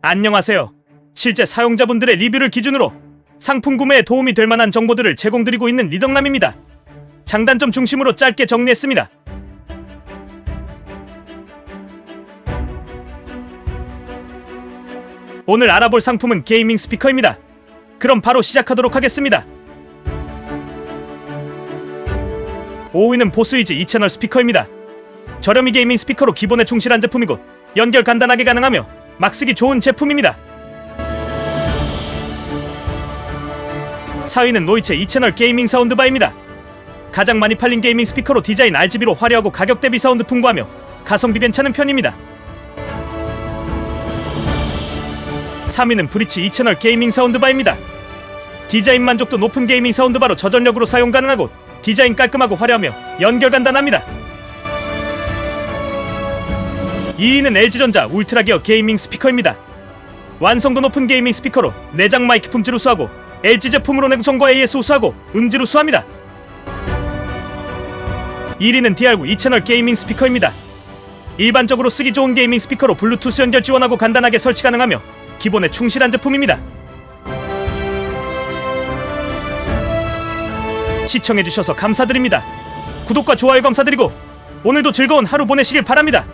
안녕하세요. 실제 사용자분들의 리뷰를 기준으로 상품 구매에 도움이 될 만한 정보들을 제공드리고 있는 리덕남입니다. 장단점 중심으로 짧게 정리했습니다. 오늘 알아볼 상품은 게이밍 스피커입니다. 그럼 바로 시작하도록 하겠습니다. 5위는 보스이즈 2채널 스피커입니다. 저렴이 게이밍 스피커로 기본에 충실한 제품이고 연결 간단하게 가능하며 막 쓰기 좋은 제품입니다. 4위는 노이체 2채널 게이밍 사운드바입니다. 가장 많이 팔린 게이밍 스피커로 디자인 RGB로 화려하고 가격 대비 사운드 풍부하며 가성비 괜찮은 편입니다. 3위는 브리치 2채널 게이밍 사운드바입니다. 디자인 만족도 높은 게이밍 사운드바로 저전력으로 사용 가능하고 디자인 깔끔하고 화려하며 연결 간단합니다. 2위는 LG전자 울트라기어 게이밍 스피커입니다. 완성도 높은 게이밍 스피커로 내장 마이크 품질 우수하고 LG 제품으로 냉청과 AS 우수하고 음질 우수합니다. 1위는 DR9 2채널 게이밍 스피커입니다. 일반적으로 쓰기 좋은 게이밍 스피커로 블루투스 연결 지원하고 간단하게 설치 가능하며 기본에 충실한 제품입니다. 시청해주셔서 감사드립니다. 구독과 좋아요 감사드리고 오늘도 즐거운 하루 보내시길 바랍니다.